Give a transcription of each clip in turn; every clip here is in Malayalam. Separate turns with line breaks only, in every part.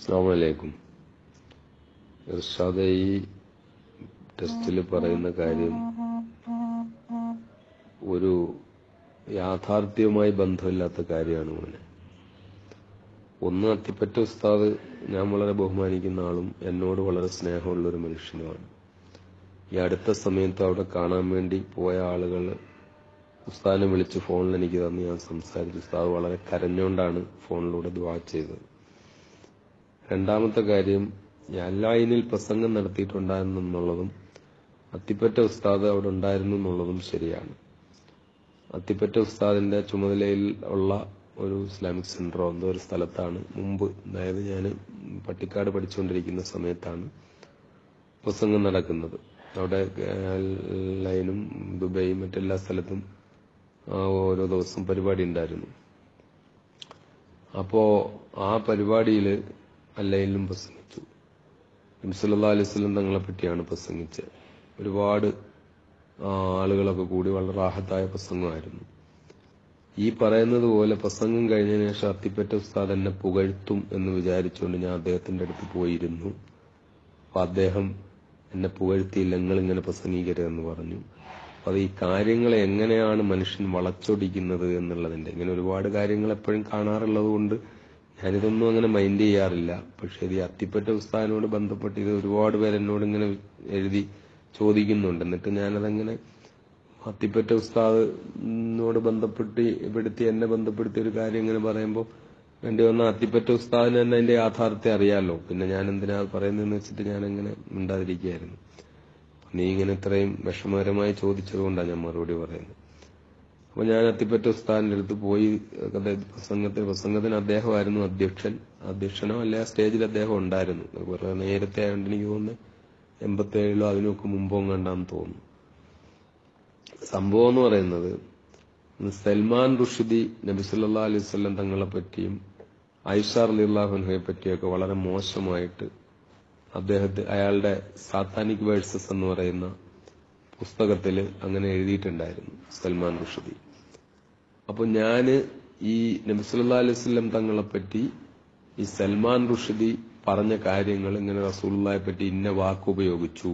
അസ്സാമലൈക്കും ഇർഷാദ് ഈ ടെസ്റ്റിൽ പറയുന്ന കാര്യം ഒരു യാഥാർത്ഥ്യവുമായി ബന്ധമില്ലാത്ത കാര്യമാണ് മോനെ. ഒന്ന് അത്തിപ്പറ്റ ഉസ്താദ് ഞാൻ വളരെ ബഹുമാനിക്കുന്ന ആളും എന്നോട് വളരെ സ്നേഹമുള്ള ഒരു മനുഷ്യനുമാണ്. ഈ അടുത്ത സമയത്ത് അവിടെ കാണാൻ വേണ്ടി പോയ ആളുകൾ ഉസ്താദിനെ വിളിച്ച് ഫോണിൽ എനിക്ക് തന്ന് ഞാൻ സംസാരിച്ചു. ഉസ്താദ് വളരെ കരഞ്ഞുകൊണ്ടാണ് ഫോണിലൂടെ ദ്വാ ചെയ്തത്. രണ്ടാമത്തെ കാര്യം അല്ലായിനിൽ പ്രസംഗം നടത്തിയിട്ടുണ്ടായിരുന്നു എന്നുള്ളതും അത്തിപ്പറ്റ ഉസ്താദ് അവിടെ ഉണ്ടായിരുന്നു എന്നുള്ളതും ശരിയാണ്. അത്തിപ്പറ്റ ഉസ്താദിന്റെ ചുമതലയിൽ ഉള്ള ഒരു ഇസ്ലാമിക് സെന്ററോ എന്തോ ഒരു സ്ഥലത്താണ് മുമ്പ് അതായത് ഞാൻ പട്ടിക്കാട് പഠിച്ചുകൊണ്ടിരിക്കുന്ന സമയത്താണ് പ്രസംഗം നടക്കുന്നത്. അവിടെ ലൈനും ദുബൈയും മറ്റെല്ലാ സ്ഥലത്തും ഓരോ ദിവസം പരിപാടി ഉണ്ടായിരുന്നു. അപ്പോ ആ പരിപാടിയിൽ അല്ലയിലും പ്രസംഗിച്ചു. നബിസല്ലാ അലൈഹി സ്വലം തങ്ങളെ പറ്റിയാണ് പ്രസംഗിച്ചത്. ഒരുപാട് ആളുകളൊക്കെ കൂടി വളരെ റാഹത്തായ പ്രസംഗമായിരുന്നു. ഈ പറയുന്നത് പോലെ പ്രസംഗം കഴിഞ്ഞതിന് ശേഷം അത്തിപ്പറ്റ ഉസ്താദ് എന്നെ പുകഴ്ത്തും എന്ന് വിചാരിച്ചുകൊണ്ട് ഞാൻ അദ്ദേഹത്തിന്റെ അടുത്ത് പോയിരുന്നു. അപ്പൊ അദ്ദേഹം എന്നെ പുകഴ്ത്തിയില്ല നിങ്ങൾ ഇങ്ങനെ പ്രസംഗിക്കരുതെന്ന് പറഞ്ഞു. അത് ഈ കാര്യങ്ങളെ എങ്ങനെയാണ് മനുഷ്യൻ വളച്ചൊടിക്കുന്നത് എന്നുള്ളതിന്റെ ഇങ്ങനെ ഒരുപാട് കാര്യങ്ങൾ എപ്പോഴും കാണാറുള്ളത് കൊണ്ട് ഞാനിതൊന്നും അങ്ങനെ മൈൻഡ് ചെയ്യാറില്ല. പക്ഷെ ഇത് അത്തിപ്പറ്റ ഉസ്താദിനോട് ബന്ധപ്പെട്ട് ഇത് ഒരുപാട് പേര് എന്നോട് ഇങ്ങനെ എഴുതി ചോദിക്കുന്നുണ്ട്. എന്നിട്ട് ഞാനതങ്ങനെ അത്തിപ്പറ്റ ഉസ്താദിനോട് ബന്ധപ്പെട്ട് പെടുത്തി എന്നെ ബന്ധപ്പെടുത്തി ഒരു കാര്യം ഇങ്ങനെ പറയുമ്പോൾ വേണ്ടി വന്ന അത്തിപ്പറ്റ ഉസ്താദിന് തന്നെ അതിന്റെ യാഥാർത്ഥ്യം അറിയാമല്ലോ പിന്നെ ഞാൻ എന്തിനാ പറയുന്നതെന്ന് വെച്ചിട്ട് ഞാൻ അങ്ങനെ മിണ്ടാതിരിക്കുകയായിരുന്നു. നീ ഇങ്ങനെ ഇത്രയും വിഷമകരമായി ചോദിച്ചതുകൊണ്ടാണ് ഞാൻ മറുപടി പറയുന്നത്. അപ്പൊ ഞാൻ അത്തിപ്പറ്റ ഉസ്താദിന്റെ അടുത്ത് പോയി പ്രസംഗത്തിന് പ്രസംഗത്തിന് അദ്ദേഹമായിരുന്നു അധ്യക്ഷൻ. അധ്യക്ഷനോ അല്ല സ്റ്റേജിൽ അദ്ദേഹം ഉണ്ടായിരുന്നു. കുറെ നേരത്തെ ആയതുകൊണ്ട് എനിക്ക് തോന്നുന്നു എൺപത്തി ഏഴിലോ അതിനൊക്കെ മുമ്പോ കണ്ടാന്ന് തോന്നുന്നു. സംഭവം എന്ന് പറയുന്നത് സൽമാൻ റുഷിദി നബിസുല്ലാ അലൈഹി സ്വല്ലം തങ്ങളെ പറ്റിയും ഐഷാർ അലിള്ളാഹുൻഹയെ പറ്റിയൊക്കെ വളരെ മോശമായിട്ട് അദ്ദേഹത്തെ അയാളുടെ സാത്താനിക് വേഴ്സസ് എന്ന് പറയുന്ന പുസ്തകത്തിൽ അങ്ങനെ എഴുതിയിട്ടുണ്ടായിരുന്നു സൽമാൻ റുഷദി. അപ്പൊ ഞാൻ ഈ നബിസുല്ലാ അലൈഹി സ്വല്ലം തങ്ങളെ പറ്റി ഈ സൽമാൻ റുഷദി പറഞ്ഞ കാര്യങ്ങൾ ഇങ്ങനെ റസൂള്ളയെ പറ്റി ഇന്ന വാക്ക് ഉപയോഗിച്ചു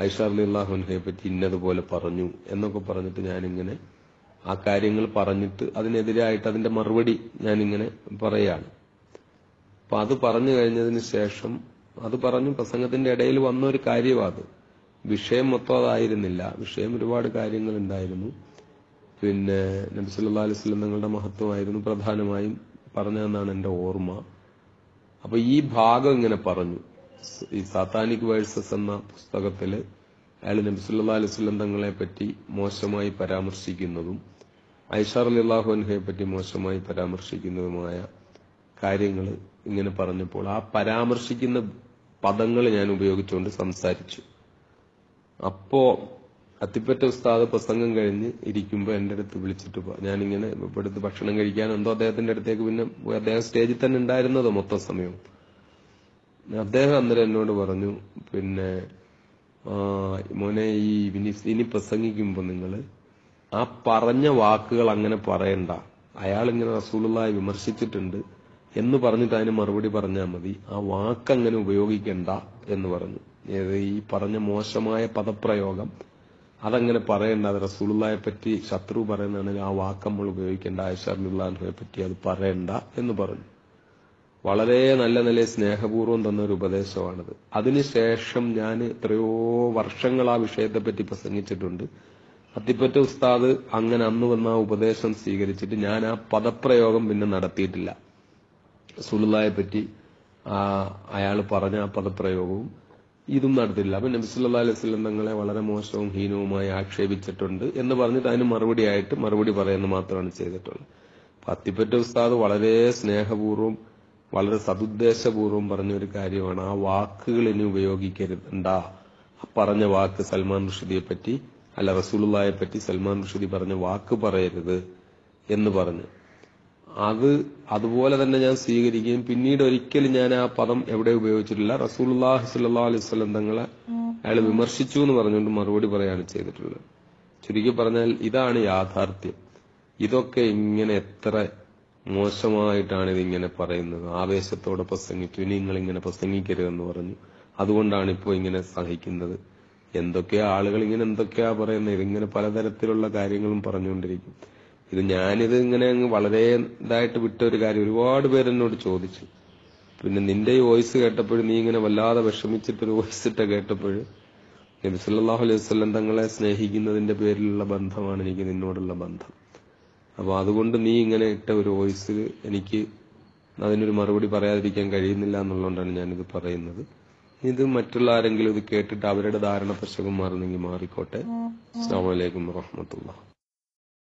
ഐഷാർ അലിള്ളാഹുൻഹയെ പറ്റി ഇന്നതുപോലെ പറഞ്ഞു എന്നൊക്കെ പറഞ്ഞിട്ട് ഞാനിങ്ങനെ ആ കാര്യങ്ങൾ പറഞ്ഞിട്ട് അതിനെതിരായിട്ട് അതിന്റെ മറുപടി ഞാനിങ്ങനെ പറയാണ്. അപ്പൊ അത് പറഞ്ഞു കഴിഞ്ഞതിന് ശേഷം അത് പറഞ്ഞു പ്രസംഗത്തിന്റെ ഇടയിൽ വന്ന ഒരു കാര്യമാണ് വിഷയം മൊത്തം അതായിരുന്നില്ല വിഷയം ഒരുപാട് കാര്യങ്ങൾ ഉണ്ടായിരുന്നു. പിന്നെ നബി സല്ലാ അലൈഹി സ്വലം തങ്ങളുടെ മഹത്വമായിരുന്നു. പ്രധാനമായും പറഞ്ഞതെന്നാണ് എന്റെ ഓർമ്മ. അപ്പൊ ഈ ഭാഗം ഇങ്ങനെ പറഞ്ഞു. ഈ സാത്താനിക് വേഴ്സസ് എന്ന പുസ്തകത്തിൽ അയാൾ അലൈഹി സ്വലം തങ്ങളെ പറ്റി മോശമായി പരാമർശിക്കുന്നതും ഐഷാർ അലിള്ളാഹുൻഹയെ പറ്റി മോശമായി പരാമർശിക്കുന്നതുമായ കാര്യങ്ങൾ ഇങ്ങനെ പറഞ്ഞപ്പോൾ ആ പരാമർശിക്കുന്ന പദങ്ങൾ ഞാൻ ഉപയോഗിച്ചുകൊണ്ട് സംസാരിച്ചു. അപ്പോ അത്തിപ്പറ്റ ഉസ്താദ് പ്രസംഗം കഴിഞ്ഞ് ഇരിക്കുമ്പോൾ എന്റെ അടുത്ത് വിളിച്ചിട്ട് ഞാനിങ്ങനെ ഇവിടുത്തെ ഭക്ഷണം കഴിക്കാൻ എന്തോ അദ്ദേഹത്തിന്റെ അടുത്തേക്ക് പിന്നെ അദ്ദേഹം സ്റ്റേജിൽ തന്നെ ഉണ്ടായിരുന്നത് മൊത്തം സമയവും. അദ്ദേഹം അന്നേരം എന്നോട് പറഞ്ഞു പിന്നെ മോനെ ഈ ഇനി പ്രസംഗിക്കുമ്പോൾ നിങ്ങൾ ആ പറഞ്ഞ വാക്കുകൾ അങ്ങനെ പറയണ്ട. അയാൾ ഇങ്ങനെ റസൂലുള്ളായി വിമർശിച്ചിട്ടുണ്ട് എന്ന് പറഞ്ഞിട്ട് അതിന് മറുപടി പറഞ്ഞാൽ മതി. ആ വാക്ക് അങ്ങനെ ഉപയോഗിക്കണ്ട എന്ന് പറഞ്ഞു. ഈ പറഞ്ഞ മോശമായ പദപ്രയോഗം അതങ്ങനെ പറയണ്ട. അത് റസൂലുള്ളായെ പറ്റി ശത്രു പറയുന്നതാണെങ്കിൽ ആ വാക്ക് നമ്മൾ ഉപയോഗിക്കേണ്ട. ആയിഷാർലുള്ളാഹിനെ പറ്റി അത് പറയണ്ട എന്ന് പറഞ്ഞു. വളരെ നല്ല നില സ്നേഹപൂർവം തന്ന ഒരു ഉപദേശമാണിത് അതിനുശേഷം ഞാൻ എത്രയോ വർഷങ്ങൾ ആ വിഷയത്തെ പറ്റി പ്രസംഗിച്ചിട്ടുണ്ട്. അത്തിപ്പറ്റ ഉസ്താദ് അങ്ങനെ അന്ന് വന്ന ആ ഉപദേശം സ്വീകരിച്ചിട്ട് ഞാൻ ആ പദപ്രയോഗം പിന്നെ നടത്തിയിട്ടില്ല. സുലുള്ളയെ പറ്റി ആ അയാൾ പറഞ്ഞ ആ പദപ്രയോഗവും ഇതും നടത്തില്ല അപ്പൊ നബിസുല്ലാ അലൈഹി സ്വലം തങ്ങളെ വളരെ മോശവും ഹീനവുമായി ആക്ഷേപിച്ചിട്ടുണ്ട് എന്ന് പറഞ്ഞിട്ട് അതിന് മറുപടിയായിട്ട് മറുപടി പറയുന്ന മാത്രമാണ് ചെയ്തിട്ടുള്ളത്. പത്തിപ്പറ്റ ഉസ്താദ് വളരെ സ്നേഹപൂർവം വളരെ സതുദ്ദേശപൂർവം പറഞ്ഞ ഒരു കാര്യമാണ് ആ വാക്കുകൾ ഇനി ഉപയോഗിക്കരുതണ്ട. പറഞ്ഞ വാക്ക് സൽമാൻ റുഷിദിയെ പറ്റി അല്ല റസൂലുള്ളായെ പറ്റി സൽമാൻ റഷീദി പറഞ്ഞ വാക്ക് പറയരുത് എന്ന് പറഞ്ഞു. അത് അതുപോലെ തന്നെ ഞാൻ സ്വീകരിക്കുകയും പിന്നീട് ഒരിക്കലും ഞാൻ ആ പദം എവിടെ ഉപയോഗിച്ചിട്ടില്ല. റസൂലുള്ളാഹി സല്ലാ അലൈഹി സ്വലം തങ്ങളെ അയാൾ വിമർശിച്ചു എന്ന് പറഞ്ഞുകൊണ്ട് മറുപടി പറയാണ് ചെയ്തിട്ടുള്ളത്. ചുരുക്കി പറഞ്ഞാൽ ഇതാണ് യാഥാർത്ഥ്യം. ഇതൊക്കെ ഇങ്ങനെ എത്ര മോശമായിട്ടാണ് ഇതിങ്ങനെ പറയുന്നത്. ആവേശത്തോടെ പ്രസംഗിച്ചു. ഇനി നിങ്ങൾ ഇങ്ങനെ പ്രസംഗിക്കരുതെന്ന് പറഞ്ഞു. അതുകൊണ്ടാണ് ഇപ്പോ ഇങ്ങനെ സഹിക്കുന്നത്. എന്തൊക്കെയാ ആളുകൾ ഇങ്ങനെ എന്തൊക്കെയാ പറയുന്നത്? ഇതിങ്ങനെ പലതരത്തിലുള്ള കാര്യങ്ങളും പറഞ്ഞുകൊണ്ടിരിക്കും. ഇത് ഞാനിത് ഇങ്ങനെ അങ്ങ് വളരെ ഇതായിട്ട് വിട്ട ഒരു കാര്യം. ഒരുപാട് പേരെന്നോട് ചോദിച്ചു. പിന്നെ നിന്റെ ഈ വോയിസ് കേട്ടപ്പോഴും നീ ഇങ്ങനെ വല്ലാതെ വിഷമിച്ചിട്ടൊരു വോയിസ് ഇട്ട കേട്ടപ്പോഴും നബി സല്ലല്ലാഹു അലൈഹി വസല്ലം തങ്ങളെ സ്നേഹിക്കുന്നതിന്റെ പേരിലുള്ള ബന്ധമാണ് എനിക്ക് നിന്നോടുള്ള ബന്ധം. അപ്പൊ അതുകൊണ്ട് നീ ഇങ്ങനെ ഇട്ട ഒരു വോയിസ് എനിക്ക് അതിനൊരു മറുപടി പറയാതിരിക്കാൻ കഴിയുന്നില്ല എന്നുള്ളതുകൊണ്ടാണ് ഞാനിത് പറയുന്നത്. ഇത് മറ്റുള്ള ആരെങ്കിലും ഇത് കേട്ടിട്ട് അവരുടെ ധാരണ പ്രശ്നം മാറുന്നെങ്കിൽ മാറിക്കോട്ടെ. അസ്സാം വലൈക്കും വാഹമത്തുള്ള